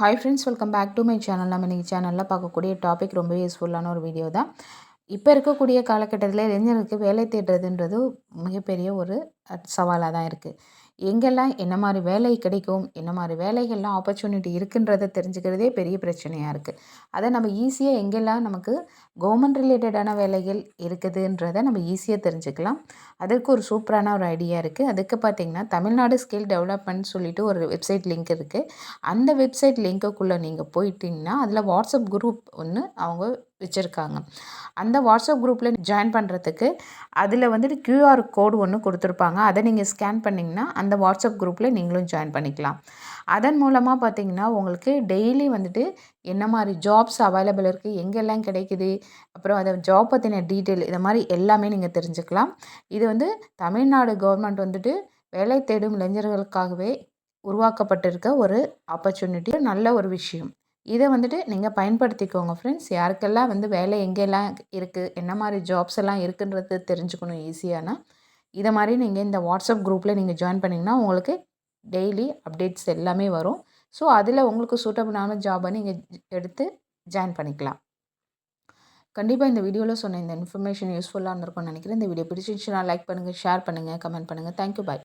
Hi friends welcome back to my channel நம்ம இன்றைக்கி சேனலில் பார்க்கக்கூடிய டாபிக் ரொம்ப யூஸ்ஃபுல்லான ஒரு வீடியோ தான். இப்போ இருக்கக்கூடிய காலகட்டத்தில் இளைஞர்களுக்கு வேலை தேடுறதுன்றது மிகப்பெரிய ஒரு சவாலாக தான் இருக்குது எங்கெல்லாம் என்ன மாதிரி வேலை கிடைக்கும் என்ன மாதிரி வேலைகள்லாம் ஆப்பர்ச்சுனிட்டி இருக்குன்றதை தெரிஞ்சுக்கிறதே பெரிய பிரச்சனையாக இருக்குது அதை நம்ம ஈஸியாக எங்கெல்லாம் நமக்கு கவர்மெண்ட் ரிலேட்டடான வேலைகள் இருக்குதுன்றதை நம்ம ஈஸியாக தெரிஞ்சுக்கலாம். அதுக்கு ஒரு சூப்பரான ஒரு ஐடியா இருக்குது அதுக்கு பார்த்திங்கன்னா தமிழ்நாடு ஸ்கில் டெவலப்மெண்ட் சொல்லிட்டு ஒரு வெப்சைட் லிங்க் இருக்குது அந்த வெப்சைட் லிங்க்குள்ளே நீங்கள் போயிட்டீங்கன்னா அதில் வாட்ஸ்அப் குரூப் ஒன்று அவங்க வச்சுருக்காங்க. அந்த வாட்ஸ்அப் குரூப்பில் ஜாயின் பண்ணுறதுக்கு அதில் வந்துட்டு க்யூஆர் கோடு ஒன்று கொடுத்துருப்பாங்க. அதை நீங்கள் ஸ்கேன் பண்ணிங்கன்னா அந்த வாட்ஸ்அப் குரூப்பில் நீங்களும் ஜாயின் பண்ணிக்கலாம். அதன் மூலமாக பார்த்தீங்கன்னா உங்களுக்கு டெய்லி வந்துட்டு என்ன மாதிரி ஜாப்ஸ் அவைலபிள் இருக்குது எங்கெல்லாம் கிடைக்குது அப்புறம் அதை ஜாப் பற்றின டீட்டெயில் இதை மாதிரி எல்லாமே நீங்கள் தெரிஞ்சுக்கலாம். இது வந்து தமிழ்நாடு கவர்மெண்ட் வந்துட்டு வேலை தேடும் இளைஞர்களுக்காகவே உருவாக்கப்பட்டிருக்க ஒரு ஆப்பர்ச்சுனிட்டி நல்ல ஒரு விஷயம். இதை வந்துட்டு நீங்கள் பயன்படுத்திக்கோங்க ஃப்ரெண்ட்ஸ் யாருக்கெல்லாம் வந்து வேலை எங்கெல்லாம் இருக்குது என்ன மாதிரி ஜாப்ஸ் எல்லாம் இருக்குன்றது தெரிஞ்சுக்கணும் ஈஸியானா இதை மாதிரி நீங்கள் இந்த வாட்ஸ்அப் குரூப்பில் நீங்கள் ஜாயின் பண்ணிங்கன்னா உங்களுக்கு டெய்லி அப்டேட்ஸ் எல்லாமே வரும். ஸோ அதில் உங்களுக்கு சூட்டபிளான ஜாபை நீங்கள் எடுத்து ஜாயின் பண்ணிக்கலாம். கண்டிப்பாக இந்த வீடியோவில் சொன்ன இந்த இன்ஃபர்மேஷன் யூஸ்ஃபுல்லாக இருந்திருக்கும்னு நினைக்கிறேன். இந்த வீடியோ பிடிச்சிருந்துச்சுன்னா லைக் பண்ணுங்கள் ஷேர் பண்ணுங்கள் கமெண்ட் பண்ணுங்கள் தேங்க்யூ பாய்